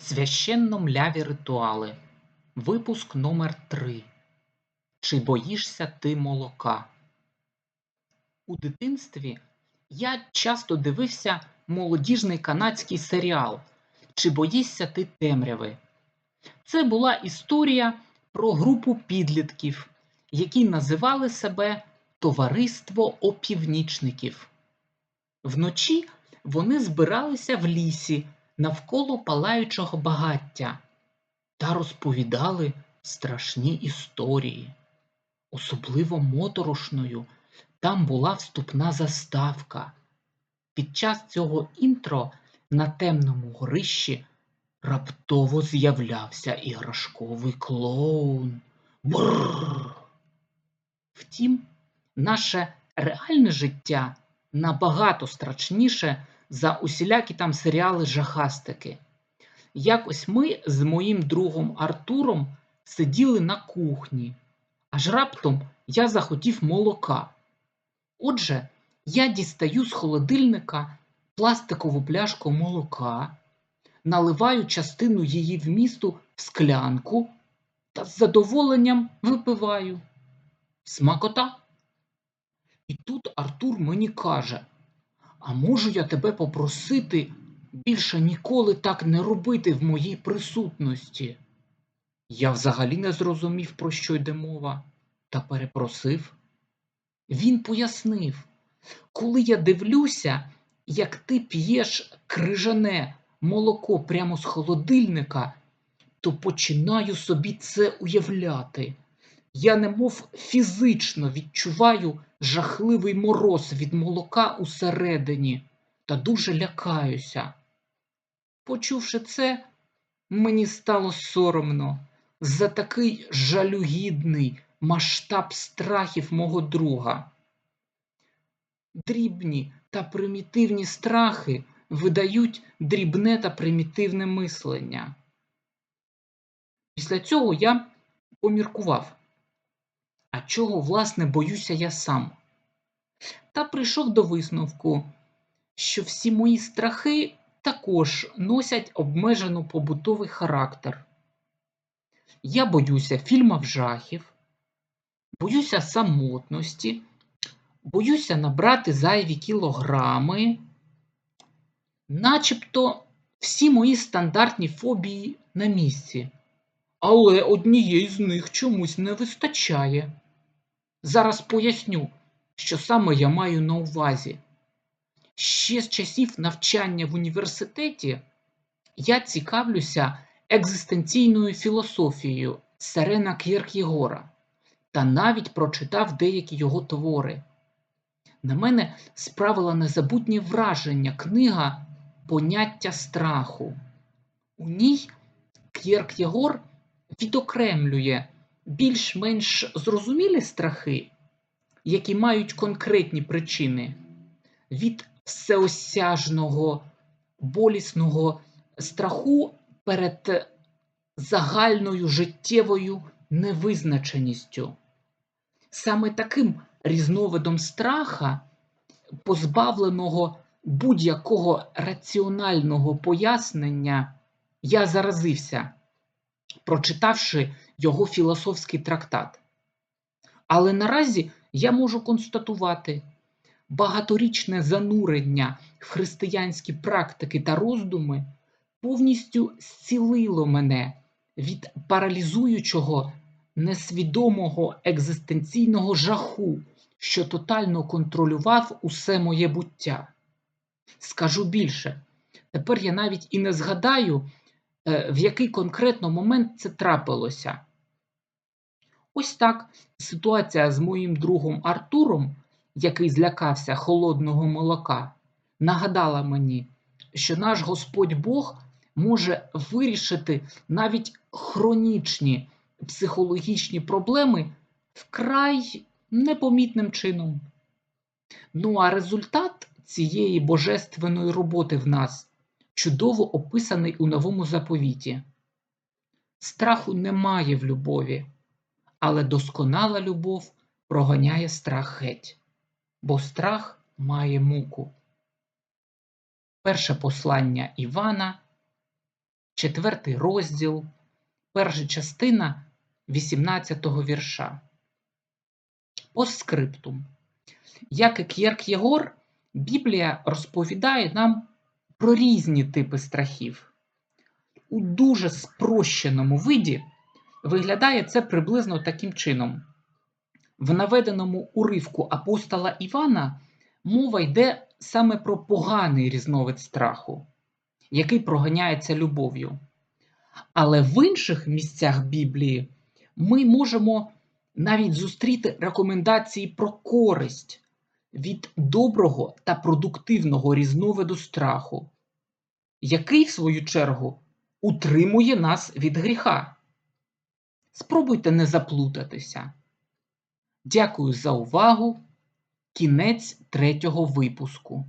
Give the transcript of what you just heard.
Священно-мляві ритуали. Випуск номер 3 Чи боїшся ти молока? У дитинстві я часто дивився молодіжний канадський серіал Чи боїшся ти темряви? Це була історія про групу підлітків, які називали себе Товариство опівнічників. Вночі вони збиралися в лісі навколо палаючого багаття та розповідали страшні історії. Особливо моторошною там була вступна заставка. Під час цього інтро на темному горищі раптово з'являвся іграшковий клоун. Бррр. Втім, наше реальне життя набагато страшніше за усілякі там серіали жахастики. Якось ми з моїм другом Артуром сиділи на кухні, аж раптом я захотів молока. Отже, я дістаю з холодильника пластикову пляшку молока, наливаю частину її вмісту в склянку та з задоволенням випиваю. Смакота. І тут Артур мені каже: А можу я тебе попросити більше ніколи так не робити в моїй присутності? Я взагалі не зрозумів, про що йде мова, та перепросив. Він пояснив, коли я дивлюся, як ти п'єш крижане молоко прямо з холодильника, то починаю собі це уявляти. Я немов фізично відчуваю жахливий мороз від молока усередині та дуже лякаюся. Почувши це, мені стало соромно за такий жалюгідний масштаб страхів мого друга. Дрібні та примітивні страхи видають дрібне та примітивне мислення. Після цього я поміркував. А чого, власне, боюся я сам? Та прийшов до висновку, що всі мої страхи також носять обмежено побутовий характер. Я боюся фільмів жахів, боюся самотності, боюся набрати зайві кілограми, начебто всі мої стандартні фобії на місці. Але однієї з них чомусь не вистачає. Зараз поясню, що саме я маю на увазі. Ще з часів навчання в університеті я цікавлюся екзистенційною філософією Серена К'єркєгора та навіть прочитав деякі його твори. На мене справила незабутнє враження книга Поняття страху. У ній К'єркєгор відокремлює більш-менш зрозумілі страхи, які мають конкретні причини, від всеосяжного болісного страху перед загальною життєвою невизначеністю. Саме таким різновидом страха, позбавленого будь-якого раціонального пояснення, я заразився, прочитавши його філософський трактат. Але наразі я можу констатувати, багаторічне занурення в християнські практики та роздуми повністю зцілило мене від паралізуючого несвідомого екзистенційного жаху, що тотально контролював усе моє буття. Скажу більше, тепер я навіть і не згадаю, в який конкретно момент це трапилося. Ось так ситуація з моїм другом Артуром, який злякався холодного молока, нагадала мені, що наш Господь Бог може вирішити навіть хронічні психологічні проблеми вкрай непомітним чином. Ну а результат цієї божественної роботи в нас чудово описаний у новому заповіті. Страху немає в любові, але досконала любов проганяє страх геть, бо страх має муку. Перше послання Івана, четвертий розділ, перша частина 18-го вірша. Постскриптум. Як і К'єрк'єгор, Біблія розповідає нам про різні типи страхів. У дуже спрощеному виді виглядає це приблизно таким чином. В наведеному уривку апостола Івана мова йде саме про поганий різновид страху, який проганяється любов'ю. Але в інших місцях Біблії ми можемо навіть зустріти рекомендації про користь від доброго та продуктивного різновиду страху, який, в свою чергу, утримує нас від гріха. Спробуйте не заплутатися. Дякую за увагу. Кінець третього випуску.